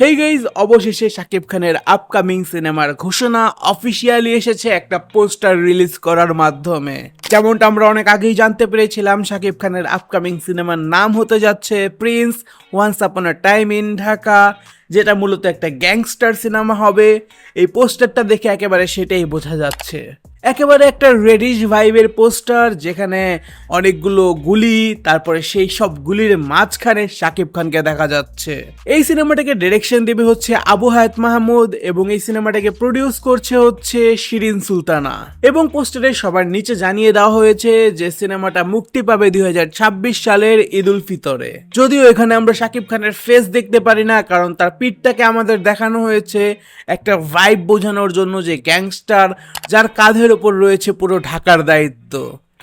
Hey guys অবশেষে শাকিব খানের upcoming সিনেমার ঘোষণা অফিসিয়ালি এসেছে একটা পোস্টার রিলিজ করার মাধ্যমে। যেমনটা আমরা অনেক আগেই জানতে পেরেছিলাম, শাকিব খানের আপকামিং সিনেমার নাম হতে যাচ্ছে Prince once upon a time in Dhaka যেটা মূলত একটা গ্যাংস্টার সিনেমা হবে। এই পোস্টারটা দেখে একেবারে সেটাই বোঝা যাচ্ছে। একেবারে একটা রেডিশ ভাইবের পোস্টার, যেখানে অনেকগুলো গুলি, তারপরে সেই সব গুলির মাঝখানে শাকিব খানকে দেখা যাচ্ছে। এই সিনেমাটাকে ডিরেকশন দেবে হচ্ছে আবু হায়াত মাহমুদ এবং এই সিনেমাটাকে প্রডিউস করছে হচ্ছে শিরিন সুলতানা। এবং পোস্টারে সবার নিচে জানিয়ে দেওয়া হয়েছে যে সিনেমাটা মুক্তি পাবে দুই হাজার ছাব্বিশ সালের ঈদ উল ফিতরে। যদিও এখানে আমরা শাকিব খানের ফেস দেখতে পারি না, কারণ তার পিঠটাকে আমাদের দেখানো হয়েছে, একটা ভাইব বোঝানোর জন্য যে গ্যাংস্টার যার কাঁধের ওপর রয়েছে পুরো ঢাকার দায়িত্ব।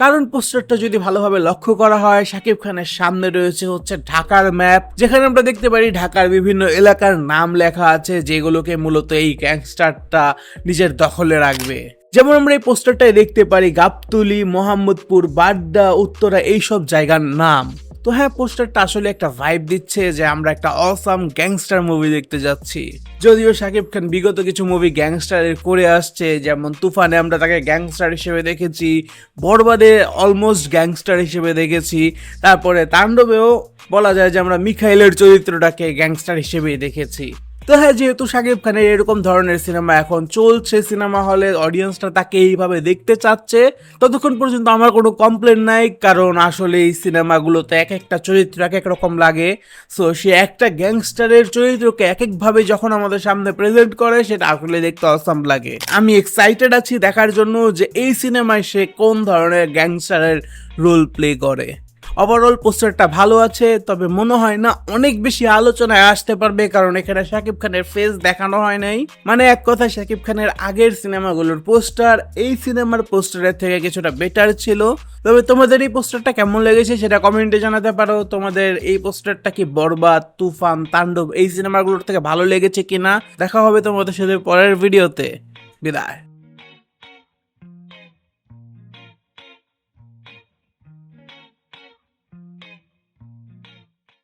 কারণ পোস্টারটা যদি ভালোভাবে লক্ষ্য করা হয়, শাকিব খানের সামনে রয়েছে হচ্ছে ঢাকার ম্যাপ যেখানে আমরা দেখতে পারি ঢাকার বিভিন্ন এলাকার নাম লেখা আছে যেগুলোকে মূলত এই গ্যাংস্টারটা নিজের দখলে রাখবে। যেমন আমরা এই পোস্টারটায় দেখতে পারি গাবতুলি, মোহাম্মদপুর, বাড্ডা, উত্তরা, এইসব জায়গার নাম। তো হ্যাঁ পোস্টারটা আসলে একটা ভাইব দিচ্ছে যে আমরা একটা অসাম গ্যাংস্টার মুভি দেখতে যাচ্ছি। যদিও শাকিব খান বিগত কিছু মুভি গ্যাংস্টারের করে আসছে, যেমন তুফানে আমরা তাকে গ্যাংস্টার হিসেবে দেখেছি, বরবাদে অলমোস্ট গ্যাংস্টার হিসেবে দেখেছি, তারপরে তাণ্ডবেও বলা যায় যে আমরা মিখাইলের চরিত্রটাকে গ্যাংস্টার হিসেবেই দেখেছি। তো হ্যাঁ যেহেতু শাকিব খানের এরকম ধরনের সিনেমা এখন চলছে, সিনেমা হলে অডিয়েন্সটা তাকে এইভাবে দেখতে চাচ্ছে, ততক্ষণ পর্যন্ত আমার কোনো কমপ্লেন নাই, কারণ আসলে এই সিনেমাগুলোতে এক একটা চরিত্র এক এক রকম লাগে। সো সে একটা গ্যাংস্টারের চরিত্রকে এক একভাবে যখন আমাদের সামনে প্রেজেন্ট করে, সেটা আসলে দেখতে অসাম লাগে। আমি এক্সাইটেড আছি দেখার জন্য যে এই সিনেমায় সে কোন ধরনের গ্যাংস্টারের রোল প্লে করে। ওভারঅল পোস্টারটা ভালো আছে, তবে মনে হয় না অনেক বেশি আলোচনায় আসতে পারবে, কারণ এখানে শাকিব খানের ফেস দেখানো হয় নাই। মানে এক কথা শাকিব খানের আগের সিনেমাগুলোর পোস্টার এই সিনেমার পোস্টারের থেকে কিছুটা বেটার ছিল। তবে তোমাদের এই পোস্টারটা কেমন লেগেছে সেটা কমেন্টে জানাতে পারো। তোমাদের এই পোস্টারটা কি বরবাদ, তুফান, তাণ্ডব এই সিনেমাগুলোর থেকে ভালো লেগেছে কিনা? দেখা হবে তোমাদের সাথে পরের ভিডিওতে বিদায়।